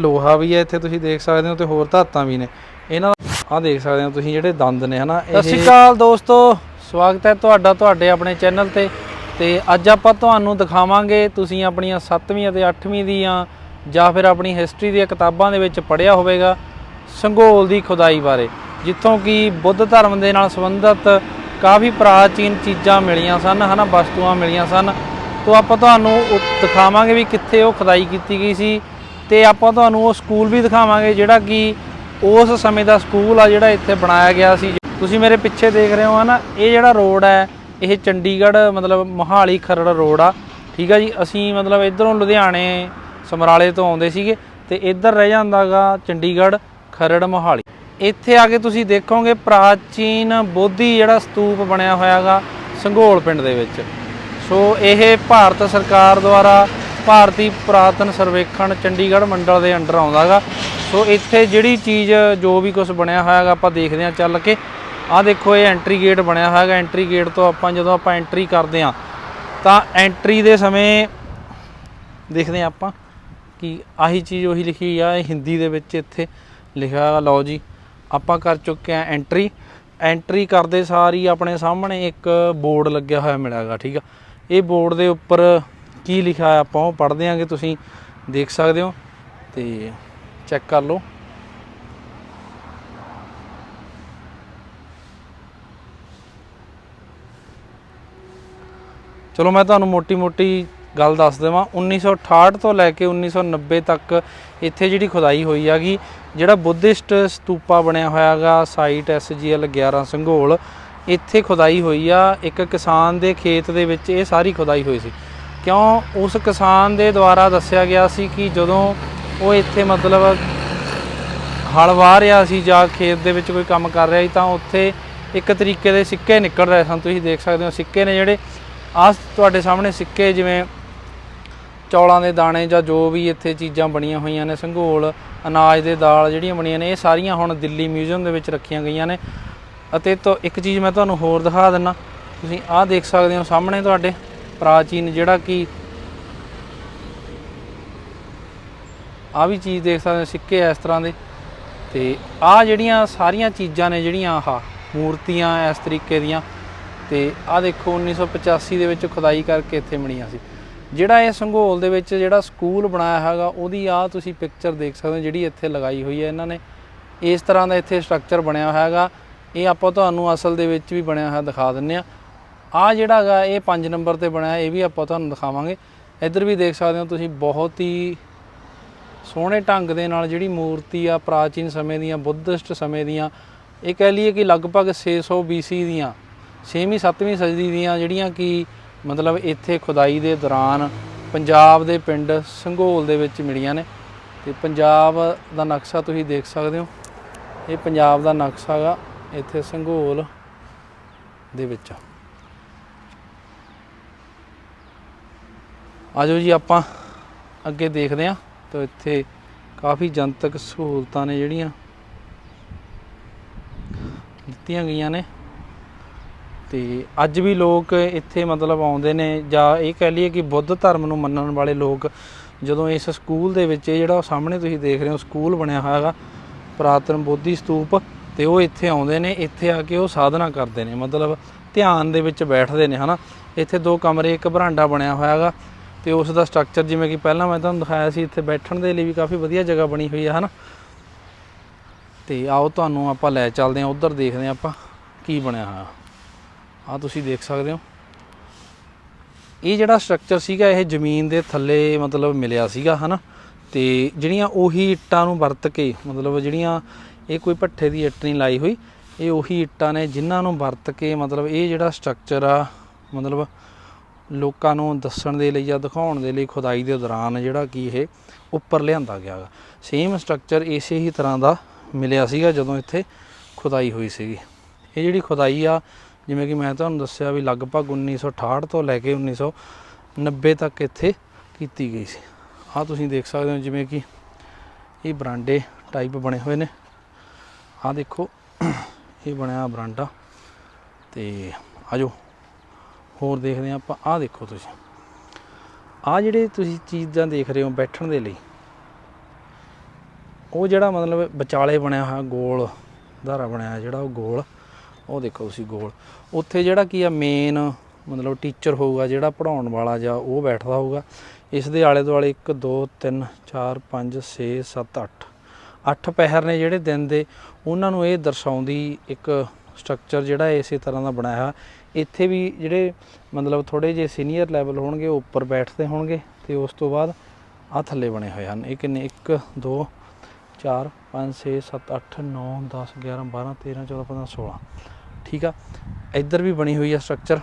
ਲੋਹਾ ਵੀ ਹੈ, ਇੱਥੇ ਤੁਸੀਂ ਦੇਖ ਸਕਦੇ ਹੋ ਤੇ ਹੋਰ ਧਾਤਾਂ ਵੀ ਨੇ। ਇਹਨਾਂ ਆ ਦੇਖ ਸਕਦੇ ਹੋ ਤੁਸੀਂ ਜਿਹੜੇ ਦੰਦ ਨੇ, ਹਨਾ? ਸਤਿ ਸ਼੍ਰੀ ਅਕਾਲ ਦੋਸਤੋ, ਸਵਾਗਤ ਹੈ ਤੁਹਾਡਾ ਤੁਹਾਡੇ ਆਪਣੇ ਚੈਨਲ ਤੇ। ਤੇ ਅੱਜ ਆਪਾਂ ਤੁਹਾਨੂੰ ਦਿਖਾਵਾਂਗੇ ਤੁਸੀਂ ਆਪਣੀਆਂ 7ਵੀਂ ਅਤੇ 8ਵੀਂ ਦੀਆਂ ਜਾਂ ਫਿਰ ਆਪਣੀ ਹਿਸਟਰੀ ਦੀਆਂ ਕਿਤਾਬਾਂ ਦੇ ਵਿੱਚ ਪੜ੍ਹਿਆ ਹੋਵੇਗਾ ਸੰਗੋਲ ਦੀ ਖੁਦਾਈ ਬਾਰੇ, ਜਿੱਥੋਂ ਕਿ ਬੁੱਧ ਧਰਮ ਦੇ ਨਾਲ ਸੰਬੰਧਿਤ ਕਾਫੀ ਪ੍ਰਾਚੀਨ ਚੀਜ਼ਾਂ ਮਿਲੀਆਂ ਸਨ, ਹਨਾ? ਵਸਤੂਆਂ ਮਿਲੀਆਂ ਸਨ। ਤੋਂ ਆਪਾਂ ਤੁਹਾਨੂੰ ਦਿਖਾਵਾਂਗੇ ਵੀ ਕਿੱਥੇ ਉਹ ਖੁਦਾਈ ਕੀਤੀ ਗਈ ਸੀ। ਤੇ ਆਪਾਂ ਤੁਹਾਨੂੰ ਉਹ ਸਕੂਲ ਵੀ ਦਿਖਾਵਾਂਗੇ ਜਿਹੜਾ ਕਿ ਉਸ ਸਮੇਂ ਦਾ ਸਕੂਲ ਆ ਜਿਹੜਾ ਇੱਥੇ ਬਣਾਇਆ ਗਿਆ ਸੀ। ਤੁਸੀਂ ਮੇਰੇ ਪਿੱਛੇ ਦੇਖ ਰਹੇ ਹੋ ਨਾ ਇਹ ਜਿਹੜਾ ਰੋਡ ਹੈ, ਇਹ ਚੰਡੀਗੜ੍ਹ ਮਤਲਬ ਮੋਹਾਲੀ ਖਰੜ ਰੋਡ ਆ। ਠੀਕ ਆ ਜੀ, ਅਸੀਂ ਮਤਲਬ ਇਧਰੋਂ ਲੁਧਿਆਣੇ, ਸਮਰਾਲੇ ਤੋਂ ਆਉਂਦੇ ਸੀਗੇ ਤੇ ਇੱਧਰ ਰਹਿ ਜਾਂਦਾਗਾ ਚੰਡੀਗੜ੍ਹ, ਖਰੜ, ਮੋਹਾਲੀ। ਇੱਥੇ ਆ ਕੇ ਤੁਸੀਂ ਦੇਖੋਗੇ ਪ੍ਰਾਚੀਨ ਬੋਧੀ ਜਿਹੜਾ ਸਤੂਪ ਬਣਿਆ ਹੋਇਆਗਾ ਸੰਘੋਲ ਪਿੰਡ ਦੇ ਵਿੱਚ। ਸੋ ਇਹ ਭਾਰਤ ਸਰਕਾਰ ਦੁਆਰਾ ਭਾਰਤੀ ਪੁਰਾਤਨ ਸਰਵੇਖਣ ਚੰਡੀਗੜ੍ਹ ਮੰਡਲ ਦੇ ਅੰਡਰ ਆਉਂਦਾ ਆਉਂਦਾਗਾ। ਸੋ ਇੱਥੇ ਜਿਹੜੀ ਚੀਜ਼, ਜੋ ਵੀ ਕੁਝ ਬਣਿਆ ਹੋਇਆ ਹੋਇਆਗਾ, ਆਪਾਂ ਦੇਖਦੇ ਹਾਂ ਚੱਲ ਕੇ। ਆਹ ਦੇਖੋ, ਇਹ ਐਂਟਰੀ ਗੇਟ ਬਣਿਆ ਹੋਇਆ ਹੋਇਆਗਾ। ਐਂਟਰੀ ਗੇਟ ਤੋਂ ਆਪਾਂ ਜਦੋਂ ਆਪਾਂ ਐਂਟਰੀ ਕਰਦੇ ਹਾਂ, ਤਾਂ ਐਂਟਰੀ ਦੇ ਸਮੇਂ ਦੇਖਦੇ ਹਾਂ ਆਪਾਂ ਕਿ ਆਹੀ ਚੀਜ਼ ਉਹੀ ਲਿਖੀ ਆ, ਇਹ ਹਿੰਦੀ ਦੇ ਵਿੱਚ ਇੱਥੇ ਲਿਖਿਆ ਹੈਗਾ ਲਓ ਜੀ, ਆਪਾਂ ਕਰ ਚੁੱਕੇ ਆ ਐਂਟਰੀ ਐਂਟਰੀ ਕਰਦੇ ਸਾਰ ਹੀ ਆਪਣੇ ਸਾਹਮਣੇ ਇੱਕ ਬੋਰਡ ਲੱਗਿਆ ਹੋਇਆ ਮਿਲਿਆਗਾ, ਠੀਕ ਆ। ਇਹ ਬੋਰਡ ਦੇ ਉੱਪਰ ਕੀ ਲਿਖਿਆ ਆਪਾਂ ਉਹ ਪੜ੍ਹਦੇ ਆਂਗੇ, ਤੁਸੀਂ ਦੇਖ ਸਕਦੇ ਹੋ ਤੇ ਚੈੱਕ ਕਰ ਲਓ। ਚਲੋ ਮੈਂ ਤੁਹਾਨੂੰ ਮੋਟੀ-ਮੋਟੀ ਗੱਲ ਦੱਸ ਦੇਵਾਂ। 1968 ਤੋਂ ਲੈ ਕੇ 1990 ਤੱਕ ਇੱਥੇ ਜਿਹੜੀ ਖੁਦਾਈ ਹੋਈ ਹੈਗੀ, ਜਿਹੜਾ ਬੁੱਧਿਸਟ ਸਤੂਪਾ ਬਣਿਆ ਹੋਇਆ ਹੋਇਆਗਾ ਸਾਈਟ ਐਸਜੀਐਲ 11 ਸੰਘੋਲ, ਇੱਥੇ ਖੁਦਾਈ ਹੋਈ ਆ। ਇੱਕ ਕਿਸਾਨ ਦੇ ਖੇਤ ਦੇ ਵਿੱਚ ਇਹ ਸਾਰੀ ਖੁਦਾਈ ਹੋਈ ਸੀ। ਕਿਉਂ ਉਸ ਕਿਸਾਨ ਦੇ ਦੁਆਰਾ ਦੱਸਿਆ ਗਿਆ ਸੀ ਕਿ ਜਦੋਂ ਉਹ ਇੱਥੇ ਮਤਲਬ ਹਲ ਵਾਹ ਰਿਹਾ ਸੀ ਜਾਂ ਖੇਤ ਦੇ ਵਿੱਚ ਕੋਈ ਕੰਮ ਕਰ ਰਿਹਾ ਸੀ, ਤਾਂ ਉੱਥੇ ਇੱਕ ਤਰੀਕੇ ਦੇ ਸਿੱਕੇ ਨਿਕਲ ਰਹੇ ਸਨ। ਤੁਸੀਂ ਦੇਖ ਸਕਦੇ ਹੋ ਸਿੱਕੇ ਨੇ ਜਿਹੜੇ ਆਹ ਤੁਹਾਡੇ ਸਾਹਮਣੇ ਸਿੱਕੇ ਜਿਵੇਂ ਚੌਲਾਂ ਦੇ ਦਾਣੇ ਜਾਂ ਜੋ ਵੀ ਇੱਥੇ ਚੀਜ਼ਾਂ ਬਣੀਆਂ ਹੋਈਆਂ ਨੇ, ਸੰਘੋਲ, ਅਨਾਜ ਦੇ ਦਾਲ ਜਿਹੜੀਆਂ ਬਣੀਆਂ ਨੇ, ਇਹ ਸਾਰੀਆਂ ਹੁਣ ਦਿੱਲੀ ਮਿਊਜ਼ੀਅਮ ਦੇ ਵਿੱਚ ਰੱਖੀਆਂ ਗਈਆਂ ਨੇ। ਅਤੇ ਤੋਂ ਇੱਕ ਚੀਜ਼ ਮੈਂ ਤੁਹਾਨੂੰ ਹੋਰ ਦਿਖਾ ਦਿੰਨਾ। ਤੁਸੀਂ ਆਹ ਦੇਖ ਸਕਦੇ ਹੋ ਸਾਹਮਣੇ ਤੁਹਾਡੇ। ਪ੍ਰਾਚੀਨ ਜਿਹੜਾ ਕਿ ਆ ਵੀ ਚੀਜ਼ ਦੇਖ ਸਕਦੇ ਸਿੱਕੇ ਇਸ ਤਰ੍ਹਾਂ ਦੇ। ਤੇ ਆ ਜਿਹੜੀਆਂ ਸਾਰੀਆਂ ਚੀਜ਼ਾਂ ਨੇ ਜਿਹੜੀਆਂ ਆਹ ਮੂਰਤੀਆਂ ਇਸ ਤਰੀਕੇ ਦੀਆਂ, ਤੇ ਆ ਦੇਖੋ 1985 ਦੇ ਵਿੱਚ ਖੁਦਾਈ ਕਰਕੇ ਇੱਥੇ ਬਣੀਆਂ ਸੀ। ਜਿਹੜਾ ਇਹ ਸੰਘੋਲ ਦੇ ਵਿੱਚ ਜਿਹੜਾ ਸਕੂਲ ਬਣਾਇਆ ਹੈਗਾ, ਉਹਦੀ ਆ ਤੁਸੀਂ ਪਿਕਚਰ ਦੇਖ ਸਕਦੇ ਹੋ ਜਿਹੜੀ ਇੱਥੇ ਲਗਾਈ ਹੋਈ ਹੈ ਇਹਨਾਂ ਨੇ। ਇਸ ਤਰ੍ਹਾਂ ਦਾ ਇੱਥੇ ਸਟਰਕਚਰ ਬਣਿਆ ਹੋਇਆ ਹੈਗਾ। ਇਹ ਆਪਾਂ ਤੁਹਾਨੂੰ ਅਸਲ ਦੇ ਵਿੱਚ ਵੀ ਬਣਿਆ ਹੋਇਆ ਦਿਖਾ ਦਿੰਨੇ ਆ ਆ ਜਿਹੜਾ ਹੈਗਾ, ਇਹ 5 ਨੰਬਰ ਤੇ ਬਣਿਆ, ਇਹ ਵੀ ਆਪਾਂ ਤੁਹਾਨੂੰ ਦਿਖਾਵਾਂਗੇ। ਇੱਧਰ ਵੀ ਦੇਖ ਸਕਦੇ ਹੋ ਤੁਸੀਂ, ਬਹੁਤ ਹੀ ਸੋਹਣੇ ਢੰਗ ਦੇ ਨਾਲ ਜਿਹੜੀ ਮੂਰਤੀ ਆ, ਪ੍ਰਾਚੀਨ ਸਮੇਂ ਦੀਆਂ, ਬੁੱਧਿਸਟ ਸਮੇਂ ਦੀਆਂ, ਇਹ ਕਹਿ ਲਈਏ ਕਿ ਲਗਭਗ 600 BC ਦੀਆਂ 6ਵੀਂ 7ਵੀਂ ਸਦੀ ਦੀਆਂ ਜਿਹੜੀਆਂ ਕਿ ਮਤਲਬ ਇੱਥੇ ਖੁਦਾਈ ਦੇ ਦੌਰਾਨ ਪੰਜਾਬ ਦੇ ਪਿੰਡ ਸੰਘੋਲ ਦੇ ਵਿੱਚ ਮਿਲੀਆਂ ਨੇ। ਤੇ ਪੰਜਾਬ ਦਾ ਨਕਸ਼ਾ ਤੁਸੀਂ ਦੇਖ ਸਕਦੇ ਹੋ। ਇਹ ਪੰਜਾਬ ਦਾ ਨਕਸ਼ਾ ਹੈਗਾ, ਇੱਥੇ ਸੰਘੋਲ ਦੇ ਵਿੱਚ। ਆਜੋ ਜੀ ਆਪਾਂ ਅੱਗੇ ਦੇਖਦੇ ਹਾਂ ਤਾਂ ਇੱਥੇ ਕਾਫੀ ਜਨਤਕ ਸਹੂਲਤਾਂ ਨੇ ਜਿਹੜੀਆਂ ਦਿੱਤੀਆਂ ਗਈਆਂ ਨੇ। ਤੇ ਅੱਜ ਵੀ ਲੋਕ ਇੱਥੇ ਮਤਲਬ ਆਉਂਦੇ ਨੇ ਜਾਂ ਇਹ ਕਹਿ ਲਈਏ ਕਿ ਬੁੱਧ ਧਰਮ ਨੂੰ ਮੰਨਣ ਵਾਲੇ ਲੋਕ ਜਦੋਂ ਇਸ ਸਕੂਲ ਦੇ ਵਿੱਚ ਇਹ ਜਿਹੜਾ ਸਾਹਮਣੇ ਤੁਸੀਂ ਦੇਖ ਰਹੇ ਹੋ ਸਕੂਲ ਬਣਿਆ ਹੋਇਆ ਹੈਗਾ, ਪ੍ਰਾਤਨ ਬੋਧੀ ਸਤੂਪ, ਤੇ ਉਹ ਇੱਥੇ ਆਉਂਦੇ ਨੇ, ਇੱਥੇ ਆ ਕੇ ਉਹ ਸਾਧਨਾ ਕਰਦੇ ਨੇ। ਮਤਲਬ ਧਿਆਨ ਦੇ ਵਿੱਚ ਬੈਠਦੇ ਨੇ, ਹਨਾ? ਇੱਥੇ ਦੋ ਕਮਰੇ, ਇੱਕ ਬਰਾਂਡਾ ਬਣਿਆ ਹੋਇਆ ਹੈਗਾ। ਤੇ ਉਸ ਦਾ ਸਟਰਕਚਰ ਜਿਵੇਂ ਕਿ ਪਹਿਲਾਂ ਮੈਂ ਤੁਹਾਨੂੰ ਦਿਖਾਇਆ ਸੀ, ਇੱਥੇ ਬੈਠਣ ਦੇ ਲਈ ਵੀ ਕਾਫੀ ਵਧੀਆ ਜਗ੍ਹਾ ਬਣੀ ਹੋਈ ਹੈ, ਹਨਾ? ਤੇ ਆਓ ਤੁਹਾਨੂੰ ਆਪਾਂ ਲੈ ਚੱਲਦੇ ਹਾਂ, ਉਧਰ ਦੇਖਦੇ ਹਾਂ ਆਪਾਂ ਕੀ ਬਣਿਆ ਹੋਇਆ। ਆ ਤੁਸੀਂ ਦੇਖ ਸਕਦੇ ਹੋ। ਇਹ ਜਿਹੜਾ ਸਟਰਕਚਰ ਸੀਗਾ, ਇਹ ਜ਼ਮੀਨ ਦੇ ਥੱਲੇ ਮਤਲਬ ਮਿਲਿਆ ਸੀਗਾ, ਹਨਾ? ਤੇ ਜਿਹੜੀਆਂ ਉਹੀ ਇੱਟਾਂ ਨੂੰ ਵਰਤ ਕੇ, ਮਤਲਬ ਜਿਹੜੀਆਂ ਇਹ ਕੋਈ ਭੱਠੇ ਦੀ ਇੱਟ ਨਹੀਂ ਲਾਈ ਹੋਈ, ਇਹ ਉਹੀ ਇੱਟਾਂ ਨੇ ਜਿਨ੍ਹਾਂ ਨੂੰ ਵਰਤ ਕੇ ਮਤਲਬ ਇਹ ਜਿਹੜਾ ਸਟਰਕਚਰ ਆ, ਮਤਲਬ ਲੋਕਾਂ ਨੂੰ ਦੱਸਣ ਦੇ ਲਈ ਜਾਂ ਦਿਖਾਉਣ ਦੇ ਲਈ ਖੁਦਾਈ ਦੇ ਦੌਰਾਨ ਜਿਹੜਾ ਕਿ ਇਹ ਉੱਪਰ ਲਿਆਂਦਾ ਗਿਆ ਗਾ। ਸੇਮ ਸਟਰਕਚਰ ਇਸੇ ਹੀ ਤਰ੍ਹਾਂ ਦਾ ਮਿਲਿਆ ਸੀਗਾ ਜਦੋਂ ਇੱਥੇ ਖੁਦਾਈ ਹੋਈ ਸੀਗੀ। ਇਹ ਜਿਹੜੀ ਖੁਦਾਈ ਆ, ਜਿਵੇਂ ਕਿ ਮੈਂ ਤੁਹਾਨੂੰ ਦੱਸਿਆ ਵੀ ਲਗਭਗ 1968 ਤੋਂ ਲੈ ਕੇ 1990 ਤੱਕ ਇੱਥੇ ਕੀਤੀ ਗਈ ਸੀ। ਆ ਤੁਸੀਂ ਦੇਖ ਸਕਦੇ ਹੋ ਜਿਵੇਂ ਕਿ ਇਹ ਬਰਾਂਡੇ ਟਾਈਪ ਬਣੇ ਹੋਏ ਨੇ। ਆ ਦੇਖੋ, ਇਹ ਬਣਿਆ ਬਰਾਂਡਾ ਤੇ ਆਜੋ ਹੋਰ ਦੇਖਦੇ ਹਾਂ, ਆਪਾਂ ਆਹ ਦੇਖੋ ਤੁਸੀਂ। ਆਹ ਜਿਹੜੇ ਤੁਸੀਂ ਚੀਜ਼ਾਂ ਦੇਖ ਰਹੇ ਹੋ ਬੈਠਣ ਦੇ ਲਈ, ਉਹ ਜਿਹੜਾ ਮਤਲਬ ਵਿਚਾਲੇ ਬਣਿਆ ਹੋਇਆ ਗੋਲ, ਧਾਰਾ ਬਣਿਆ ਜਿਹੜਾ ਉਹ ਗੋਲ, ਉਹ ਦੇਖੋ ਤੁਸੀਂ ਗੋਲ। ਉੱਥੇ ਜਿਹੜਾ ਕੀ ਆ ਮੇਨ ਮਤਲਬ ਟੀਚਰ ਹੋਊਗਾ ਜਿਹੜਾ ਪੜਾਉਣ ਵਾਲਾ ਜਾਂ ਉਹ ਬੈਠਦਾ ਹੋਊਗਾ। ਇਸ ਦੇ ਆਲੇ ਦੁਆਲੇ 1 2 3 4 5 6 7 8 ਅੱਠ ਪਹਿਰ ਨੇ ਜਿਹੜੇ ਦਿਨ ਦੇ, ਉਹਨਾਂ ਨੂੰ ਇਹ ਦਰਸਾਉਂਦੀ ਇੱਕ ਸਟਰਕਚਰ ਜਿਹੜਾ ਇਸੇ ਤਰ੍ਹਾਂ ਦਾ ਬਣਾਇਆ ਇੱਥੇ ਵੀ ਜਿਹੜੇ ਮਤਲਬ ਥੋੜੇ ਜਿਹੇ ਸੀਨੀਅਰ ਲੈਵਲ ਹੋਣਗੇ, ਉਹ ਉੱਪਰ ਬੈਠਦੇ ਹੋਣਗੇ ਤੇ ਉਸ ਤੋਂ ਬਾਅਦ ਆ ਥੱਲੇ ਬਣੇ ਹੋਏ ਹਨ। ਇਹ ਕਿੰਨੇ? 1 2 4 5 6 7 8 9 10 11 12 13 14 15 16 ਠੀਕ ਆ? ਇੱਧਰ ਵੀ ਬਣੀ ਹੋਈ ਆ ਸਟਰਕਚਰ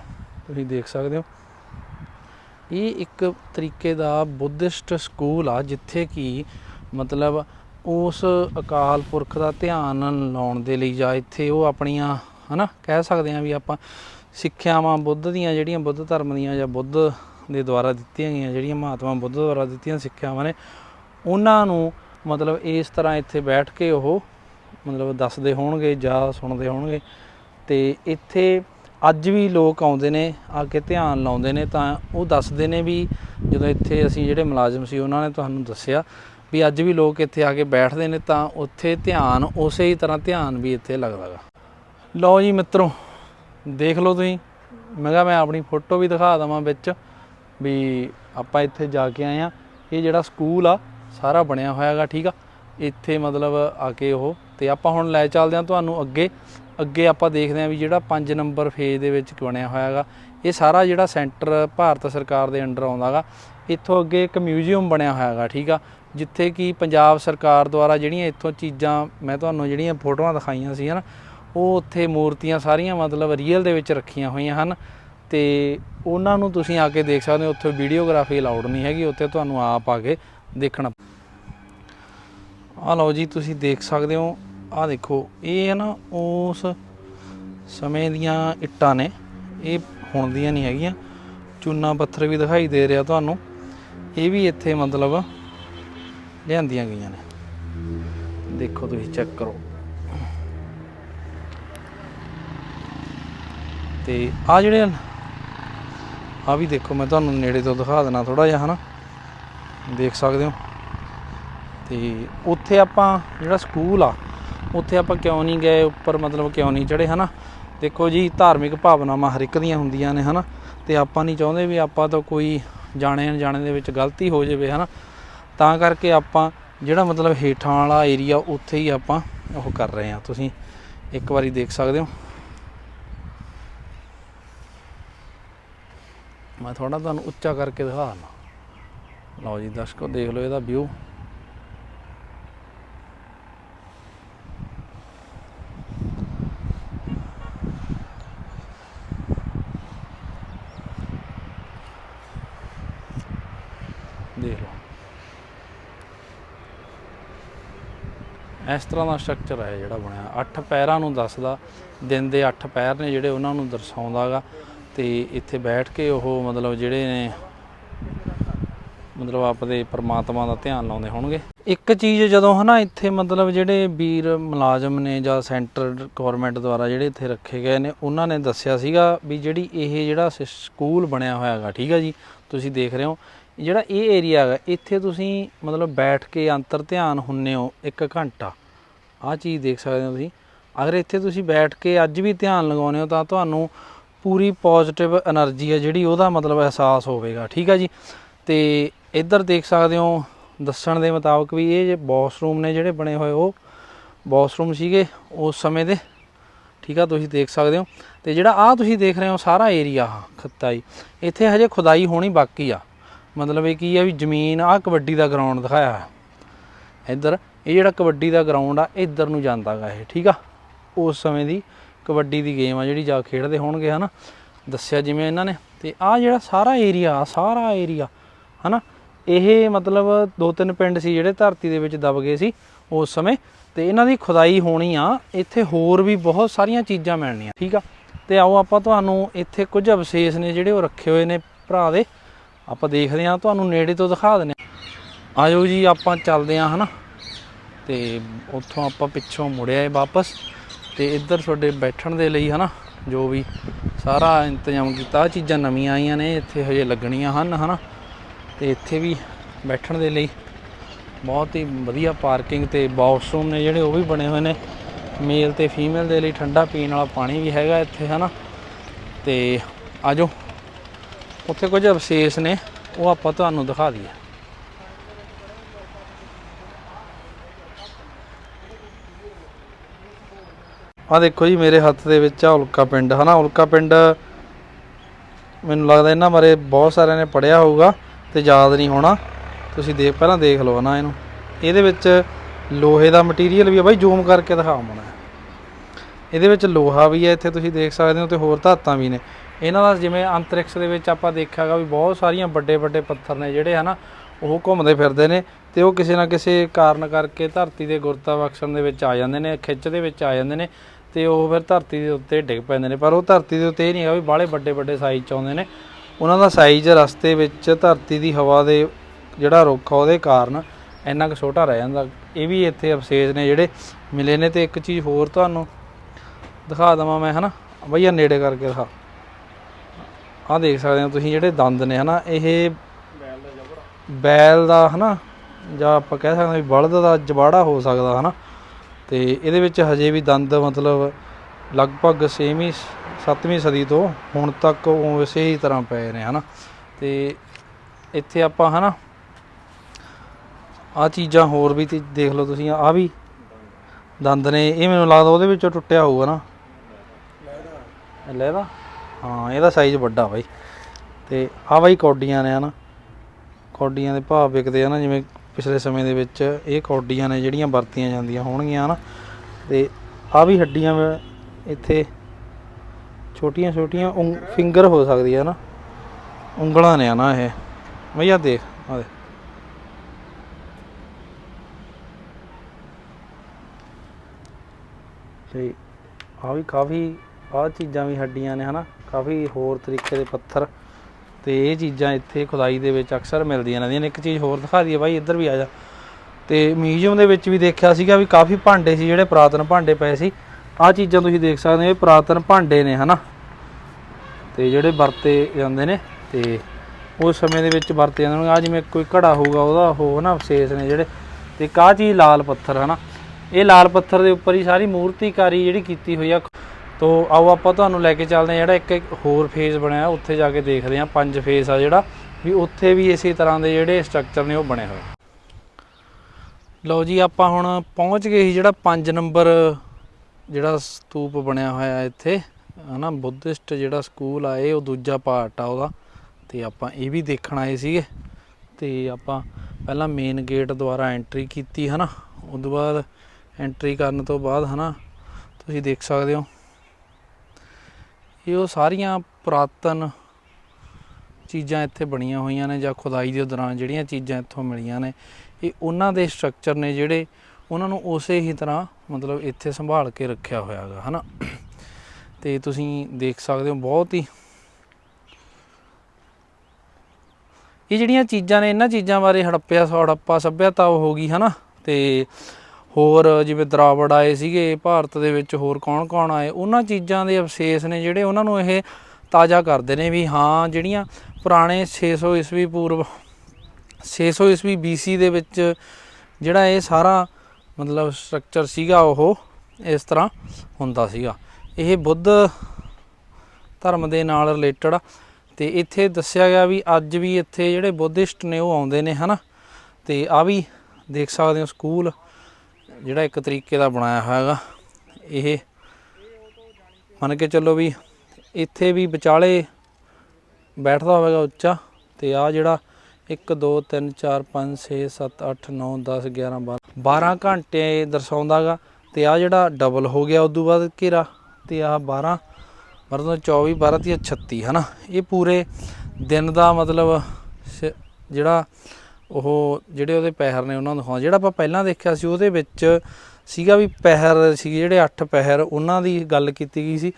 ਤੁਸੀਂ ਦੇਖ ਸਕਦੇ ਹੋ। ਇਹ ਇੱਕ ਤਰੀਕੇ ਦਾ ਬੁੱਧਿਸਟ ਸਕੂਲ ਆ, ਜਿੱਥੇ ਕਿ ਮਤਲਬ ਉਸ ਅਕਾਲ ਪੁਰਖ ਦਾ ਧਿਆਨ ਲਾਉਣ ਦੇ ਲਈ ਜਾਂ ਇੱਥੇ ਉਹ ਆਪਣੀਆਂ, ਹਨਾ, ਕਹਿ ਸਕਦੇ ਆ ਵੀ ਆਪਾਂ ਸਿੱਖਿਆਵਾਂ ਬੁੱਧ ਦੀਆਂ ਜਿਹੜੀਆਂ ਬੁੱਧ ਧਰਮ ਦੀਆਂ ਜਾਂ ਬੁੱਧ ਦੇ ਦੁਆਰਾ ਦਿੱਤੀਆਂ ਗਈਆਂ, ਜਿਹੜੀਆਂ ਮਹਾਤਮਾ ਬੁੱਧ ਦੁਆਰਾ ਦਿੱਤੀਆਂ ਸਿੱਖਿਆਵਾਂ ਨੇ, ਉਹਨਾਂ ਨੂੰ ਮਤਲਬ ਇਸ ਤਰ੍ਹਾਂ ਇੱਥੇ ਬੈਠ ਕੇ ਉਹ ਮਤਲਬ ਦੱਸਦੇ ਹੋਣਗੇ ਜਾਂ ਸੁਣਦੇ ਹੋਣਗੇ। ਤੇ ਇੱਥੇ ਅੱਜ ਵੀ ਲੋਕ ਆਉਂਦੇ ਨੇ, ਆ ਕੇ ਧਿਆਨ ਲਾਉਂਦੇ ਨੇ ਤਾਂ ਉਹ ਦੱਸਦੇ ਨੇ ਵੀ ਜਦੋਂ ਇੱਥੇ ਅਸੀਂ ਜਿਹੜੇ ਮੁਲਾਜ਼ਮ ਸੀ ਉਹਨਾਂ ਨੇ ਤੁਹਾਨੂੰ ਦੱਸਿਆ ਵੀ ਅੱਜ ਵੀ ਲੋਕ ਇੱਥੇ ਆ ਕੇ ਬੈਠਦੇ ਨੇ ਤਾਂ ਉੱਥੇ ਧਿਆਨ ਉਸੇ ਹੀ ਤਰ੍ਹਾਂ ਧਿਆਨ ਵੀ ਇੱਥੇ ਲੱਗਦਾ ਗਾ। ਲਓ ਜੀ ਮਿੱਤਰੋ ਦੇਖ ਲਓ ਤੁਸੀਂ। ਮੈਂ ਕਿਹਾ ਮੈਂ ਆਪਣੀ ਫੋਟੋ ਵੀ ਦਿਖਾ ਦਵਾਂ ਵਿੱਚ ਵੀ ਆਪਾਂ ਇੱਥੇ ਜਾ ਕੇ ਆਏ ਆ ਇਹ ਜਿਹੜਾ ਸਕੂਲ ਆ, ਸਾਰਾ ਬਣਿਆ ਹੋਇਆ ਹੈਗਾ, ਠੀਕ ਆ? ਇੱਥੇ ਮਤਲਬ ਆ ਕੇ ਉਹ, ਤੇ ਆਪਾਂ ਹੁਣ ਲੈ ਚੱਲਦੇ ਆ ਤੁਹਾਨੂੰ ਅੱਗੇ। ਅੱਗੇ ਆਪਾਂ ਦੇਖਦੇ ਆ ਵੀ ਜਿਹੜਾ 5 ਨੰਬਰ ਫੇਜ਼ ਦੇ ਵਿੱਚ ਬਣਿਆ ਹੋਇਆ ਹੈਗਾ। ਇਹ ਸਾਰਾ ਜਿਹੜਾ ਸੈਂਟਰ ਭਾਰਤ ਸਰਕਾਰ ਦੇ ਅੰਡਰ ਆਉਂਦਾ ਗਾ ਇੱਥੋਂ ਅੱਗੇ ਇੱਕ ਮਿਊਜ਼ੀਅਮ ਬਣਿਆ ਹੋਇਆ ਹੈਗਾ, ਠੀਕ ਆ? ਜਿੱਥੇ ਕਿ ਪੰਜਾਬ ਸਰਕਾਰ ਦੁਆਰਾ ਜਿਹੜੀਆਂ ਇੱਥੋਂ ਚੀਜ਼ਾਂ, ਮੈਂ ਤੁਹਾਨੂੰ ਜਿਹੜੀਆਂ ਫੋਟੋਆਂ ਦਿਖਾਈਆਂ ਸੀ ਹਨ ਉਹ ਉੱਥੇ ਮੂਰਤੀਆਂ ਸਾਰੀਆਂ ਮਤਲਬ ਰੀਅਲ ਦੇ ਵਿੱਚ ਰੱਖੀਆਂ ਹੋਈਆਂ ਹਨ ਤੇ ਉਹਨਾਂ ਨੂੰ ਤੁਸੀਂ ਆ ਕੇ ਦੇਖ ਸਕਦੇ ਹੋ, ਉੱਥੇ ਵੀਡੀਓਗ੍ਰਾਫੀ ਅਲਾਉਡ ਨਹੀਂ ਹੈਗੀ, ਉੱਥੇ ਤੁਹਾਨੂੰ ਆਪ ਆ ਕੇ ਦੇਖਣਾ ਆ ਲਓ ਜੀ, ਤੁਸੀਂ ਦੇਖ ਸਕਦੇ ਹੋ ਆ ਦੇਖੋ, ਇਹ ਹੈ ਨਾ ਉਸ ਸਮੇਂ ਦੀਆਂ ਇੱਟਾਂ ਨੇ, ਇਹ ਹੁਣ ਦੀਆਂ ਨਹੀਂ ਹੈਗੀਆਂ, ਚੂਨਾ ਪੱਥਰ ਵੀ ਦਿਖਾਈ ਦੇ ਰਿਹਾ ਤੁਹਾਨੂੰ, ਇਹ ਵੀ ਇੱਥੇ ਮਤਲਬ ਲਿਆਂਦੀਆਂ ਗਈਆਂ ਨੇ। ਦੇਖੋ ਤੁਸੀਂ, ਚੈੱਕ ਕਰੋ। ਤੇ ਆ ਜਿਹੜੇ ਆ ਵੀ ਦੇਖੋ, ਮੈਂ ਤੁਹਾਨੂੰ ਨੇੜੇ ਤੋਂ ਦਿਖਾ ਦੇਣਾ ਥੋੜਾ ਜਿਹਾ, ਹਨਾ? ਦੇਖ ਸਕਦੇ ਹੋ? ਤੇ ਉੱਥੇ ਆਪਾਂ ਜਿਹੜਾ ਸਕੂਲ ਆ, ਉੱਥੇ ਆਪਾਂ ਕਿਉਂ ਨਹੀਂ ਗਏ, ਉੱਪਰ ਮਤਲਬ ਕਿਉਂ ਨਹੀਂ ਚੜੇ ਹਨਾ? ਦੇਖੋ ਜੀ, ਧਾਰਮਿਕ ਭਾਵਨਾਵਾਂ ਹਰ ਇੱਕ ਦੀਆਂ ਹੁੰਦੀਆਂ ਨੇ, ਹਨਾ? ਤੇ ਆਪਾਂ ਨਹੀਂ ਚਾਹੁੰਦੇ ਵੀ ਆਪਾਂ ਤਾਂ ਕੋਈ ਜਾਣੇ ਅਣਜਾਣੇ ਦੇ ਵਿੱਚ ਗਲਤੀ ਹੋ ਜਾਵੇ, ਹਨਾ? ਤਾਂ ਕਰਕੇ ਆਪਾਂ ਜਿਹੜਾ ਮਤਲਬ ਹੇਠਾਂ ਵਾਲਾ ਏਰੀਆ, ਉੱਥੇ ਹੀ ਆਪਾਂ ਉਹ ਕਰ ਰਹੇ ਹਾਂ। ਤੁਸੀਂ ਇੱਕ ਵਾਰੀ ਦੇਖ ਸਕਦੇ ਹੋ? ਮੈਂ ਥੋੜਾ ਤੁਹਾਨੂੰ ਉੱਚਾ ਕਰਕੇ ਦਿਖਾ ਦਿੰਦਾ। ਲਓ ਜੀ, ਦਰਸ਼ਕੋ, ਦੇਖ ਲਓ ਇਹਦਾ ਵਿਊ ਦੇਖ ਲਓ। ਇਸ ਤਰ੍ਹਾਂ ਦਾ ਸਟਰਕਚਰ ਹੈ ਜਿਹੜਾ ਬਣਿਆ। ਅੱਠ ਪੈਰਾਂ ਨੂੰ ਦੱਸਦਾ। ਦਿਨ ਦੇ ਅੱਠ ਪੈਰ ਨੇ ਜਿਹੜੇ ਉਹਨਾਂ ਨੂੰ ਦਰਸਾਉਂਦਾਗਾ ਤੇ ਇੱਥੇ ਬੈਠ ਕੇ ਉਹ ਮਤਲਬ ਜਿਹੜੇ ਨੇ ਮਤਲਬ ਆਪਦੇ ਪਰਮਾਤਮਾ ਦਾ ਧਿਆਨ ਲਾਉਂਦੇ ਹੋਣਗੇ। ਇੱਕ ਚੀਜ਼ ਜਦੋਂ ਹਨਾ ਇੱਥੇ ਮਤਲਬ ਜਿਹੜੇ ਵੀਰ ਮੁਲਾਜ਼ਮ ਨੇ ਜਾਂ ਸੈਂਟਰ ਗਵਰਨਮੈਂਟ ਦੁਆਰਾ ਜਿਹੜੇ ਇੱਥੇ ਰੱਖੇ ਗਏ ਨੇ, ਉਹਨਾਂ ਨੇ ਦੱਸਿਆ ਸੀਗਾ ਵੀ ਜਿਹੜੀ ਇਹ ਜਿਹੜਾ ਸਿ- ਸਕੂਲ ਬਣਿਆ ਹੋਇਆ ਹੈਗਾ, ਠੀਕ ਹੈ ਜੀ? ਤੁਸੀਂ ਦੇਖ ਰਹੇ ਹੋ। ਜਿਹੜਾ ਇਹ ਏਰੀਆ ਹੈਗਾ, ਇੱਥੇ ਤੁਸੀਂ ਮਤਲਬ ਬੈਠ ਕੇ ਅੰਤਰ ਧਿਆਨ ਹੁੰਨੇ ਹੋ ਇੱਕ ਘੰਟਾ। ਆਹ ਚੀਜ਼ ਦੇਖ ਸਕਦੇ ਹੋ ਤੁਸੀਂ। ਅਗਰ ਇੱਥੇ ਤੁਸੀਂ ਬੈਠ ਕੇ ਅੱਜ ਵੀ ਧਿਆਨ ਲਗਾਉਂਦੇ ਹੋ ਤਾਂ ਤੁਹਾਨੂੰ ਪੂਰੀ ਪੋਜ਼ਿਟਿਵ એનર્ਜੀ ਹੈ ਜਿਹੜੀ ਉਹਦਾ ਮਤਲਬ ਅਹਿਸਾਸ ਹੋਵੇਗਾ, ਠੀਕ ਹੈ ਜੀ? ਤੇ ਇੱਧਰ ਦੇਖ ਸਕਦੇ ਹੋ, ਦੱਸਣ ਦੇ ਮੁਤਾਬਕ ਵੀ ਇਹ ਜੇ ਬਾਥਰੂਮ ਨੇ ਜਿਹੜੇ ਬਣੇ ਹੋਏ, ਉਹ ਬਾਥਰੂਮ ਸੀਗੇ ਉਸ ਸਮੇਂ ਦੇ, ਠੀਕ ਆ, ਤੁਸੀਂ ਦੇਖ ਸਕਦੇ ਹੋ। ਤੇ ਜਿਹੜਾ ਆ ਤੁਸੀਂ ਦੇਖ ਰਹੇ ਹੋ, ਸਾਰਾ ਏਰੀਆ ਖੱਤਾ ਜੀ। ਇੱਥੇ ਹਜੇ ਖੁਦਾਈ ਹੋਣੀ ਬਾਕੀ ਆ। ਮਤਲਬ ਇਹ ਕੀ ਆ ਵੀ ਜ਼ਮੀਨ ਆ ਕਬੱਡੀ ਦਾ ਗਰਾਊਂਡ ਦਿਖਾਇਆ ਹੈ ਇੱਧਰ, ਇਹ ਜਿਹੜਾ ਕਬੱਡੀ ਦਾ ਗਰਾਊਂਡ ਆ, ਇੱਧਰ ਨੂੰ ਜਾਂਦਾਗਾ ਇਹ, ਠੀਕ ਆ? ਉਸ ਸਮੇਂ ਦੀ ਕਬੱਡੀ ਦੀ ਗੇਮ ਆ ਜਿਹੜੀ ਜਾ ਖੇਡਦੇ ਹੋਣਗੇ, ਹਨਾ? ਦੱਸਿਆ ਜਿਵੇਂ ਇਹਨਾਂ ਨੇ। ਤੇ ਆ ਜਿਹੜਾ ਸਾਰਾ ਏਰੀਆ ਸਾਰਾ ਏਰੀਆ ਹਨਾ? ਇਹ ਮਤਲਬ ਦੋ ਤਿੰਨ ਪਿੰਡ ਸੀ ਜਿਹੜੇ ਧਰਤੀ ਦੇ ਵਿੱਚ ਦਬ ਗਏ ਸੀ ਉਸ ਸਮੇਂ। ਤੇ ਇਹਨਾਂ ਦੀ ਖੁਦਾਈ ਹੋਣੀ ਆ, ਇੱਥੇ ਹੋਰ ਵੀ ਬਹੁਤ ਸਾਰੀਆਂ ਚੀਜ਼ਾਂ ਮਿਲਣੀਆਂ, ਠੀਕ ਆ? ਤੇ ਆਓ ਆਪਾਂ ਤੁਹਾਨੂੰ ਇੱਥੇ ਕੁਝ ਅਵਸ਼ੇਸ਼ ਨੇ ਜਿਹੜੇ ਉਹ ਰੱਖੇ ਹੋਏ ਨੇ ਭਰਾ ਦੇ। ਆਪਾਂ ਦੇਖਦੇ ਹਾਂ, ਤੁਹਾਨੂੰ ਨੇੜੇ ਤੋਂ ਦਿਖਾ ਦਿੰਦੇ ਹਾਂ। ਆਜੋ ਜੀ, ਆਪਾਂ ਚੱਲਦੇ ਹਾਂ, ਹਨਾ? ਤੇ ਉੱਥੋਂ ਆਪਾਂ ਪਿੱਛੋਂ ਮੁੜਿਆ ਏ ਵਾਪਸ। ਤੇ ਇੱਧਰ ਤੁਹਾਡੇ ਬੈਠਣ ਦੇ ਲਈ ਹਨਾ, ਜੋ ਵੀ ਸਾਰਾ ਇੰਤਜ਼ਾਮ ਕੀਤਾ, ਆਹ ਚੀਜ਼ਾਂ ਨਵੀਆਂ ਆਈਆਂ ਨੇ, ਇੱਥੇ ਹਜੇ ਲੱਗਣੀਆਂ ਹਨ ਹਨਾ। ਤੇ ਇੱਥੇ ਵੀ ਬੈਠਣ ਦੇ ਲਈ ਬਹੁਤ ਹੀ ਵਧੀਆ ਪਾਰਕਿੰਗ ਤੇ ਬਾਥਰੂਮ ਨੇ ਜਿਹੜੇ, ਉਹ ਵੀ ਬਣੇ ਹੋਏ ਨੇ। ਮੇਲ ਤੇ ਫੀਮੇਲ ਦੇ ਲਈ ਠੰਡਾ ਪੀਣ ਵਾਲਾ ਪਾਣੀ ਵੀ ਹੈਗਾ ਇੱਥੇ ਹਨਾ। ਤੇ ਆਜੋ, ਉੱਥੇ ਕੁਝ ਅਵਸ਼ੇਸ਼ ਨੇ, ਉਹ ਆਪਾਂ ਤੁਹਾਨੂੰ ਦਿਖਾ ਦਈਏ। ਆ ਦੇਖੋ ਜੀ, ਮੇਰੇ ਹੱਥ ਦੇ ਵਿੱਚ ਆ ਉਲਕਾ ਪਿੰਡ, ਹਨਾ? ਉਲਕਾ ਪਿੰਡ ਮੈਨੂੰ ਲੱਗਦਾ ਇਹਨਾਂ ਬਾਰੇ ਬਹੁਤ ਸਾਰਿਆਂ ਨੇ ਪੜਿਆ ਹੋਊਗਾ ਤੇ ਯਾਦ ਨਹੀਂ ਹੋਣਾ। ਤੁਸੀਂ ਦੇਖ, ਪਹਿਲਾਂ ਦੇਖ ਲਓ ਨਾ ਇਹਨੂੰ। ਇਹਦੇ ਵਿੱਚ ਲੋਹੇ ਦਾ ਮਟੀਰੀਅਲ ਵੀ ਆ ਬਾਈ ਜ਼ੂਮ ਕਰਕੇ ਦਿਖਾਵਾਂ ਇਹਦੇ ਵਿੱਚ ਲੋਹਾ ਵੀ ਹੈ ਇੱਥੇ ਤੁਸੀਂ ਦੇਖ ਸਕਦੇ ਹੋ ਤੇ ਹੋਰ ਧਾਤਾਂ ਵੀ ਨੇ। ਇਹਨਾਂ ਦਾ ਜਿਵੇਂ ਅੰਤਰਿਕਸ਼ ਦੇ ਵਿੱਚ ਆਪਾਂ ਦੇਖਿਆਗਾ ਵੀ ਬਹੁਤ ਸਾਰੀਆਂ ਵੱਡੇ ਵੱਡੇ ਪੱਥਰ ਨੇ ਜਿਹੜੇ ਹਨਾ, ਉਹ ਘੁੰਮਦੇ ਫਿਰਦੇ ਨੇ ਤੇ ਉਹ ਕਿਸੇ ਨਾ ਕਿਸੇ ਕਾਰਨ ਕਰਕੇ ਧਰਤੀ ਦੇ ਗੁਰਤਾਵਕਸ਼ਨ ਦੇ ਵਿੱਚ ਆ ਜਾਂਦੇ ਨੇ, ਖਿੱਚ ਦੇ ਵਿੱਚ ਆ ਜਾਂਦੇ ਨੇ। ਤੇ ਉਹ ਫਿਰ ਧਰਤੀ ਦੇ ਉੱਤੇ ਡਿੱਗ ਪੈਂਦੇ ਨੇ। ਪਰ ਉਹ ਧਰਤੀ ਦੇ ਉੱਤੇ ਇਹ ਨਹੀਂ ਹੈਗਾ ਵੀ ਬਾਹਲੇ ਵੱਡੇ ਵੱਡੇ ਸਾਈਜ਼ ਚ ਆਉਂਦੇ ਨੇ। ਉਹਨਾਂ ਦਾ ਸਾਈਜ਼ ਰਸਤੇ ਵਿੱਚ ਧਰਤੀ ਦੀ ਹਵਾ ਦੇ ਜਿਹੜਾ ਰੁੱਖ ਆ, ਉਹਦੇ ਕਾਰਨ ਇੰਨਾ ਕੁ ਛੋਟਾ ਰਹਿ ਜਾਂਦਾ। ਇਹ ਵੀ ਇੱਥੇ ਅਵਸ਼ੇਸ਼ ਨੇ ਜਿਹੜੇ ਮਿਲੇ ਨੇ ਤੇ ਇੱਕ ਚੀਜ਼ ਹੋਰ ਤੁਹਾਨੂੰ ਦਿਖਾ ਦਵਾਂ ਮੈਂ, ਹਨਾ? ਬਈ ਆ ਨੇੜੇ ਕਰਕੇ ਦਿਖਾ। ਆਹ ਦੇਖ ਸਕਦੇ ਹੋ ਤੁਸੀਂ ਜਿਹੜੇ ਦੰਦ ਨੇ, ਹਨਾ? ਇਹ ਬੈਲ ਦਾ ਹਨਾ? ਜਾਂ ਆਪਾਂ ਕਹਿ ਸਕਦੇ ਹਾਂ ਵੀ ਬਲਦ ਦਾ ਜਵਾੜਾ ਹੋ ਸਕਦਾ, ਹਨਾ? ਅਤੇ ਇਹਦੇ ਵਿੱਚ ਹਜੇ ਵੀ ਦੰਦ ਮਤਲਬ ਲਗਭਗ 6ਵੀਂ 7ਵੀਂ ਸਦੀ ਤੋਂ ਹੁਣ ਤੱਕ ਉਹ ਉਸੇ ਹੀ ਤਰ੍ਹਾਂ ਪਏ ਨੇ ਹਨਾ। ਤੇ ਇੱਥੇ ਆਪਾਂ ਹਨਾ ਆ ਚੀਜ਼ਾਂ ਹੋਰ ਵੀ ਤੇ ਦੇਖ ਲਓ ਤੁਸੀਂ ਆ ਵੀ ਦੰਦ ਨੇ, ਇਹ ਮੈਨੂੰ ਲੱਗਦਾ ਉਹਦੇ ਵਿੱਚੋਂ ਟੁੱਟਿਆ ਹੋਊਗਾ ਨਾ। ਲੈਦਾ। ਹਾਂ, ਇਹਦਾ ਸਾਈਜ਼ ਵੱਡਾ ਬਾਈ। ਤੇ ਆ ਬਾਈ ਕੌਡੀਆਂ ਨੇ ਹਨਾ। ਕੌਡੀਆਂ ਦੇ ਭਾਅ ਵਿਕਦੇ ਆ ਨਾ, ਜਿਵੇਂ ਪਿਛਲੇ ਸਮੇਂ ਦੇ ਵਿੱਚ ਇਹ ਕੌਡੀਆਂ ਨੇ ਜਿਹੜੀਆਂ ਵਰਤੀਆਂ ਜਾਂਦੀਆਂ ਹੋਣਗੀਆਂ ਨਾ ਤੇ ਆ ਵੀ ਹੱਡੀਆਂ ਇੱਥੇ ਛੋਟੀਆਂ ਛੋਟੀਆਂ ਫਿੰਗਰ ਹੋ ਸਕਦੀ ਹੈ ਨਾ, ਉਂਗਲਾਂ ਨੇ ਨਾ ਇਹ। ਬਈ ਦੇਖ ਆ ਦੇਖ। ਤੇ ਆ ਵੀ ਕਾਫੀ ਆ ਚੀਜ਼ਾਂ ਵੀ ਹੱਡੀਆਂ ਨੇ ਹਨਾ, ਕਾਫੀ ਹੋਰ ਤਰੀਕੇ ਦੇ ਪੱਥਰ ਤੇ ਇਹ ਚੀਜ਼ਾਂ ਇੱਥੇ ਖੁਦਾਈ ਦੇ ਵਿੱਚ ਅਕਸਰ ਮਿਲਦੀਆਂ ਰਹਿੰਦੀਆਂ ਨੇ। ਇੱਕ ਚੀਜ਼ ਹੋਰ ਦਿਖਾ ਦਈਏ ਬਾਈ, ਇੱਧਰ ਵੀ ਆ ਜਾ। ਤੇ ਮਿਊਜ਼ੀਅਮ ਦੇ ਵਿੱਚ ਵੀ ਦੇਖਿਆ ਸੀਗਾ ਵੀ ਕਾਫੀ ਭਾਂਡੇ ਸੀ, ਜਿਹੜੇ ਪੁਰਾਤਨ ਭਾਂਡੇ ਪਏ ਸੀ। ਆ ਚੀਜ਼ਾਂ ਤੁਸੀਂ ਦੇਖ ਸਕਦੇ ਹੋ, ਇਹ ਪੁਰਾਤਨ ਭਾਂਡੇ ਨੇ, ਹਨਾ? ਤੇ ਜਿਹੜੇ ਵਰਤੇ ਜਾਂਦੇ ਨੇ, ਤੇ ਉਸ ਸਮੇਂ ਦੇ ਵਿੱਚ ਵਰਤੇ ਜਾਂਦੇ ਨੇ। ਆ ਜਿਵੇਂ ਕੋਈ ਘੜਾ ਹੋਊਗਾ, ਉਹਦਾ ਉਹ ਨਾ ਅਵਸ਼ੇਸ਼ ਨੇ ਜਿਹੜੇ। ਤੇ ਕਾ ਚੀਜ਼ ਲਾਲ ਪੱਥਰ, ਹਨਾ? ਇਹ ਲਾਲ ਪੱਥਰ ਦੇ ਉੱਪਰ ਹੀ ਸਾਰੀ ਮੂਰਤੀਕਾਰੀ ਜਿਹੜੀ ਕੀਤੀ ਹੋਈ ਆ ਤੋ ਆਓ ਆਪਾਂ ਤੁਹਾਨੂੰ ਲੈ ਕੇ ਚੱਲਦੇ ਹਾਂ ਜਿਹੜਾ ਇੱਕ ਇੱਕ ਹੋਰ ਫੇਜ਼ ਬਣਿਆ ਉੱਥੇ ਜਾ ਕੇ ਦੇਖਦੇ ਹਾਂ ਪੰਜ ਫੇਜ਼ ਆ ਜਿਹੜਾ, ਵੀ ਉੱਥੇ ਵੀ ਇਸੇ ਤਰ੍ਹਾਂ ਦੇ ਜਿਹੜੇ ਸਟਰਕਚਰ ਨੇ ਉਹ ਬਣੇ ਹੋਏ। ਲਓ ਜੀ, ਆਪਾਂ ਹੁਣ ਪਹੁੰਚ ਗਏ ਸੀ ਜਿਹੜਾ 5 ਨੰਬਰ ਜਿਹੜਾ ਸਤੂਪ ਬਣਿਆ ਹੋਇਆ ਇੱਥੇ, ਹਨਾ, ਬੁੱਧਿਸਟ ਜਿਹੜਾ ਸਕੂਲ ਆ ਇਹ, ਉਹ ਦੂਜਾ ਪਾਰਟ ਆ ਉਹਦਾ, ਤੇ ਆਪਾਂ ਇਹ ਵੀ ਦੇਖਣ ਆਏ ਸੀਗੇ। ਤੇ ਆਪਾਂ ਪਹਿਲਾਂ ਮੇਨ ਗੇਟ ਦੁਆਰਾ ਐਂਟਰੀ ਕੀਤੀ, ਹਨਾ ਉਸ ਤੋਂ ਬਾਅਦ ਐਂਟਰੀ ਕਰਨ ਤੋਂ ਬਾਅਦ, ਹਨਾ, ਤੁਸੀਂ ਦੇਖ ਸਕਦੇ ਹੋ। ਇਹ ਉਹ ਸਾਰੀਆਂ ਪੁਰਾਤਨ ਚੀਜ਼ਾਂ ਇੱਥੇ ਬਣੀਆਂ ਹੋਈਆਂ ਨੇ ਜਾਂ ਖੁਦਾਈ ਦੇ ਦੌਰਾਨ ਜਿਹੜੀਆਂ ਚੀਜ਼ਾਂ ਇੱਥੋਂ ਮਿਲੀਆਂ ਨੇ, ਇਹ ਉਹਨਾਂ ਦੇ ਸਟਰਕਚਰ ਨੇ ਜਿਹੜੇ ਉਹਨਾਂ ਨੂੰ ਉਸੇ ਹੀ ਤਰ੍ਹਾਂ ਮਤਲਬ ਇੱਥੇ ਸੰਭਾਲ ਕੇ ਰੱਖਿਆ ਹੋਇਆ ਹੈਗਾ, ਹਨਾ? ਤੇ ਤੁਸੀਂ ਦੇਖ ਸਕਦੇ ਹੋ ਬਹੁਤ ਹੀ ਇਹ ਜਿਹੜੀਆਂ ਚੀਜ਼ਾਂ ਨੇ, ਇਹਨਾਂ ਚੀਜ਼ਾਂ ਬਾਰੇ ਹੜੱਪਿਆ ਹੜੱਪਾ ਸੱਭਿਅਤਾ ਉਹ ਹੋ ਗਈ, ਹਨਾ? ਤੇ ਹੋਰ ਜਿਵੇਂ ਦਰਾਵੜ ਆਏ ਸੀਗੇ, ਭਾਰਤ ਦੇ ਵਿੱਚ ਹੋਰ ਕੌਣ-ਕੌਣ ਆਏ? ਉਹਨਾਂ ਚੀਜ਼ਾਂ ਦੇ ਅਵਸ਼ੇਸ਼ ਨੇ ਜਿਹੜੇ ਉਹਨਾਂ ਨੂੰ ਇਹ ਤਾਜ਼ਾ ਕਰਦੇ ਨੇ ਵੀ ਹਾਂ, ਜਿਹੜੀਆਂ ਪੁਰਾਣੇ 600 ਈਸਵੀ ਪੂਰਵ 600 ਈਸਵੀ BC ਦੇ ਵਿੱਚ ਜਿਹੜਾ ਇਹ ਸਾਰਾ ਮਤਲਬ ਸਟਰਕਚਰ ਸੀਗਾ, ਉਹ ਇਸ ਤਰ੍ਹਾਂ ਹੁੰਦਾ ਸੀਗਾ। ਇਹ ਬੁੱਧ ਧਰਮ ਦੇ ਨਾਲ ਰਿਲੇਟਡ ਆ ਤੇ ਇੱਥੇ ਦੱਸਿਆ ਗਿਆ ਵੀ ਅੱਜ ਵੀ ਇੱਥੇ ਜਿਹੜੇ ਬੁੱਧਿਸਟ ਨੇ, ਉਹ ਆਉਂਦੇ ਨੇ, ਹਨਾ? ਤੇ ਆ ਵੀ ਦੇਖ ਸਕਦੇ ਹੋ, ਸਕੂਲ ਜਿਹੜਾ ਇੱਕ ਤਰੀਕੇ ਦਾ ਬਣਾਇਆ ਹੋਇਆ ਹੈਗਾ ਇਹ ਮੰਨ ਕੇ ਚੱਲੋ ਵੀ ਇੱਥੇ ਵੀ ਵਿਚਾਲੇ ਬੈਠਦਾ ਹੋਵੇਗਾ ਉੱਚਾ ਤੇ ਆ ਜਿਹੜਾ 1 2 3 4 5 6 7 8 9 10 11 12 12 ਘੰਟੇ ਦਰਸਾਉਂਦਾਗਾ ਤੇ ਆ ਜਿਹੜਾ ਡਬਲ ਹੋ ਗਿਆ ਉਦੋਂ ਬਾਅਦ ਘੇਰਾ ਤੇ ਆ 12 ਮਰਦੋਂ 24 12 ਤੇ 36 ਹਨਾ? ਇਹ ਪੂਰੇ ਦਿਨ ਦਾ ਮਤਲਬ ਸ- ਜਿਹੜਾ ਉਹ ਜਿਹੜੇ ਉਹਦੇ ਪਹਿਰ ਨੇ ਉਹਨਾਂ ਨੂੰ ਦਿਖਾਉਂ ਜਿਹੜਾ ਆਪਾਂ ਪਹਿਲਾਂ ਦੇਖਿਆ ਸੀ, ਉਹਦੇ ਵਿੱਚ ਸੀਗਾ ਵੀ ਪਹਿਰ ਸੀ ਜਿਹੜੇ 8 ਪਹਿਰ ਉਹਨਾਂ ਦੀ ਗੱਲ ਕੀਤੀ ਗਈ ਸੀ।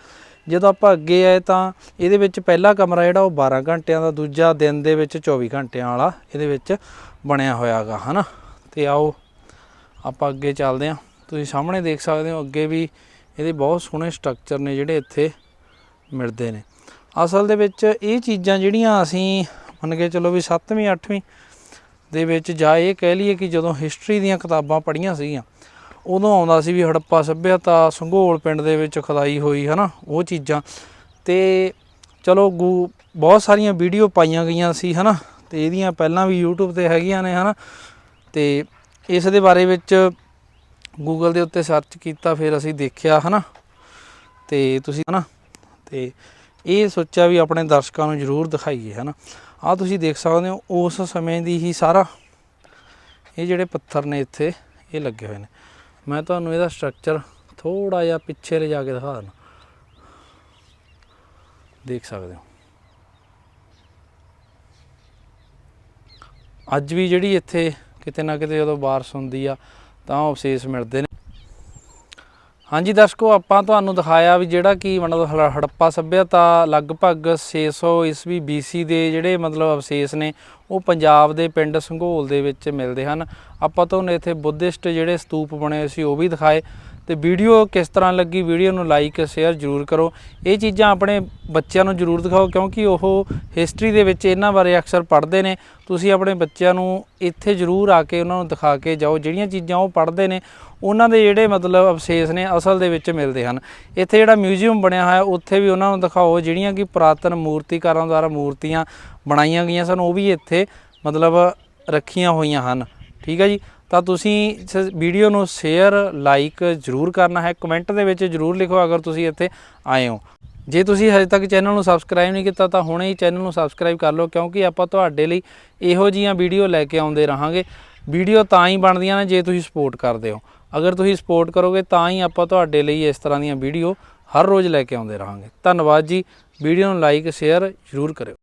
ਜਦੋਂ ਆਪਾਂ ਅੱਗੇ ਆਏ ਤਾਂ ਇਹਦੇ ਵਿੱਚ ਪਹਿਲਾ ਕਮਰਾ ਜਿਹੜਾ ਉਹ 12 ਘੰਟਿਆਂ ਦਾ, ਦੂਜਾ ਦਿਨ ਦੇ ਵਿੱਚ 24 ਘੰਟਿਆਂ ਵਾਲਾ ਇਹਦੇ ਵਿੱਚ ਬਣਿਆ ਹੋਇਆਗਾ, ਹਨਾ? ਤੇ ਆਓ, ਆਪਾਂ ਅੱਗੇ ਚੱਲਦੇ ਹਾਂ। ਤੁਸੀਂ ਸਾਹਮਣੇ ਦੇਖ ਸਕਦੇ ਹੋ, ਅੱਗੇ ਵੀ ਇਹਦੇ ਬਹੁਤ ਸੋਹਣੇ ਸਟਰਕਚਰ ਨੇ ਜਿਹੜੇ ਇੱਥੇ ਮਿਲਦੇ ਨੇ। ਅਸਲ ਦੇ ਵਿੱਚ ਇਹ ਚੀਜ਼ਾਂ ਜਿਹੜੀਆਂ ਅਸੀਂ ਮੰਨ ਕੇ ਚਲੋ ਵੀ 7ਵੀਂ 8ਵੀਂ ਦੇ ਵਿੱਚ ਜਾਂ ਇਹ ਕਹਿ ਲਈਏ ਕਿ ਜਦੋਂ ਹਿਸਟਰੀ ਦੀਆਂ ਕਿਤਾਬਾਂ ਪੜ੍ਹੀਆਂ ਸੀਗੀਆਂ, ਉਦੋਂ ਆਉਂਦਾ ਸੀ ਵੀ ਹੜੱਪਾ ਸੱਭਿਅਤਾ ਸੰਘੋਲ ਪਿੰਡ ਦੇ ਵਿੱਚ ਖਦਾਈ ਹੋਈ, ਹਨਾ, ਉਹ ਚੀਜ਼ਾਂ। ਤੇ ਚਲੋ ਗੂ, ਬਹੁਤ ਸਾਰੀਆਂ ਵੀਡੀਓ ਪਾਈਆਂ ਗਈਆਂ ਸੀ, ਹਨਾ, ਤੇ ਇਹਦੀਆਂ ਪਹਿਲਾਂ ਵੀ YouTube ਤੇ ਹੈਗੀਆਂ ਨੇ, ਹਨਾ। ਤੇ ਇਸ ਦੇ ਬਾਰੇ ਵਿੱਚ ਗੂਗਲ ਦੇ ਉੱਤੇ ਸਰਚ ਕੀਤਾ, ਫਿਰ ਅਸੀਂ ਦੇਖਿਆ, ਹਨਾ। ਤੇ ਤੁਸੀਂ, ਹਨਾ, ਤੇ ਇਹ ਸੋਚਿਆ ਵੀ ਆਪਣੇ ਦਰਸ਼ਕਾਂ ਨੂੰ ਜ਼ਰੂਰ ਦਿਖਾਈਏ, ਹਨਾ। ਆ ਤੁਸੀਂ ਦੇਖ ਸਕਦੇ ਹੋ, ਉਸ ਸਮੇਂ ਦੀ ਹੀ ਸਾਰਾ ਇਹ ਜਿਹੜੇ ਪੱਥਰ ਨੇ ਇੱਥੇ, ਇਹ ਲੱਗੇ ਹੋਏ ਨੇ। ਮੈਂ ਤੁਹਾਨੂੰ ਇਹਦਾ ਸਟਰਕਚਰ ਥੋੜਾ ਜਿਹਾ ਪਿੱਛੇ ਲਿਜਾ ਕੇ ਦਿਖਾ ਦਿੰਦਾ। ਦੇਖ ਸਕਦੇ ਹੋ। ਅੱਜ ਵੀ ਜਿਹੜੀ ਇੱਥੇ ਕਿਤੇ ਨਾ ਕਿਤੇ ਜਦੋਂ ਬਾਰਿਸ਼ ਹੁੰਦੀ ਆ, ਤਾਂ ਉਹ ਅਵਸ਼ੇਸ਼ ਮਿਲਦੇ ਨੇ। ਹਾਂਜੀ ਦਰਸ਼ਕੋ, ਆਪਾਂ ਤੁਹਾਨੂੰ ਦਿਖਾਇਆ ਵੀ ਜਿਹੜਾ ਕਿ ਮਤਲਬ ਹੜੱਪਾ ਸੱਭਿਅਤਾ ਲਗਭਗ 600 ਈਸਵੀ BC ਦੇ ਜਿਹੜੇ ਮਤਲਬ ਅਵਸ਼ੇਸ਼ ਨੇ, ਉਹ ਪੰਜਾਬ ਦੇ ਪਿੰਡ ਸੰਘੋਲ ਦੇ ਵਿੱਚ ਮਿਲਦੇ ਹਨ। ਆਪਾਂ ਤੁਹਾਨੂੰ ਇੱਥੇ ਬੁੱਧਿਸਟ ਜਿਹੜੇ ਸਤੂਪ ਬਣੇ ਸੀ, ਉਹ ਵੀ ਦਿਖਾਏ। ਤੇ ਵੀਡੀਓ ਕਿਸ ਤਰ੍ਹਾਂ ਲੱਗੀ ਵੀਡੀਓ ਨੂੰ ਲਾਈਕ ਸ਼ੇਅਰ ਜਰੂਰ ਕਰੋ। ਇਹ ਚੀਜ਼ਾਂ ਆਪਣੇ ਬੱਚਿਆਂ ਨੂੰ ਜਰੂਰ ਦਿਖਾਓ ਕਿਉਂਕਿ ਉਹ ਹਿਸਟਰੀ ਦੇ ਵਿੱਚ ਇਹਨਾਂ ਬਾਰੇ ਅਕਸਰ ਪੜ੍ਹਦੇ ਨੇ। ਤੁਸੀਂ ਆਪਣੇ ਬੱਚਿਆਂ ਨੂੰ ਇੱਥੇ ਜਰੂਰ ਆ ਕੇ ਉਹਨਾਂ ਨੂੰ ਦਿਖਾ ਕੇ ਜਾਓ। ਜਿਹੜੀਆਂ ਚੀਜ਼ਾਂ ਉਹ ਪੜ੍ਹਦੇ ਨੇ, ਉਹਨਾਂ ਦੇ ਜਿਹੜੇ ਮਤਲਬ ਅਵਸ਼ੇਸ਼ ਨੇ, ਅਸਲ ਦੇ ਵਿੱਚ ਮਿਲਦੇ ਹਨ। ਇੱਥੇ ਜਿਹੜਾ ਮਿਊਜ਼ੀਅਮ ਬਣਿਆ ਹੋਇਆ, ਉੱਥੇ ਵੀ ਉਹਨਾਂ ਨੂੰ ਦਿਖਾਓ। ਜਿਹੜੀਆਂ ਕਿ ਪੁਰਾਤਨ ਮੂਰਤੀਕਾਰਾਂ ਦੁਆਰਾ ਮੂਰਤੀਆਂ ਬਣਾਈਆਂ ਗਈਆਂ ਸਨ, ਉਹ ਵੀ ਇੱਥੇ ਮਤਲਬ ਰੱਖੀਆਂ ਹੋਈਆਂ ਹਨ। ਠੀਕ ਹੈ ਜੀ? ਤਾਂ ਤੁਸੀਂ ਇਸ ਵੀਡੀਓ ਨੂੰ ਸ਼ੇਅਰ ਲਾਈਕ ਜਰੂਰ ਕਰਨਾ ਹੈ। ਕਮੈਂਟ ਦੇ ਵਿੱਚ ਜਰੂਰ ਲਿਖੋ ਅਗਰ ਤੁਸੀਂ ਇੱਥੇ ਆਏ ਹੋ। ਜੇ ਤੁਸੀਂ ਹਜੇ ਤੱਕ ਚੈਨਲ ਨੂੰ ਸਬਸਕ੍ਰਾਈਬ ਨਹੀਂ ਕੀਤਾ, ਤਾਂ ਹੁਣੇ ਹੀ ਚੈਨਲ ਨੂੰ ਸਬਸਕ੍ਰਾਈਬ ਕਰ ਲਓ, ਕਿਉਂਕਿ ਆਪਾਂ ਤੁਹਾਡੇ ਲਈ ਇਹੋ ਜੀਆਂ ਵੀਡੀਓ ਲੈ ਕੇ ਆਉਂਦੇ ਰਹਾਂਗੇ। ਵੀਡੀਓ ਤਾਂ ਹੀ ਬਣਦੀਆਂ ਨੇ ਜੇ ਤੁਸੀਂ ਸਪੋਰਟ ਕਰਦੇ ਹੋ। ਅਗਰ ਤੁਸੀਂ ਸਪੋਰਟ ਕਰੋਗੇ, ਤਾਂ ਹੀ ਆਪਾਂ ਤੁਹਾਡੇ ਲਈ ਇਸ ਤਰ੍ਹਾਂ ਦੀਆਂ ਵੀਡੀਓ ਹਰ ਰੋਜ਼ ਲੈ ਕੇ ਆਉਂਦੇ ਰਹਾਂਗੇ। ਧੰਨਵਾਦ ਜੀ। ਵੀਡੀਓ ਨੂੰ ਲਾਈਕ ਸ਼ੇਅਰ ਜਰੂਰ ਕਰਿਓ।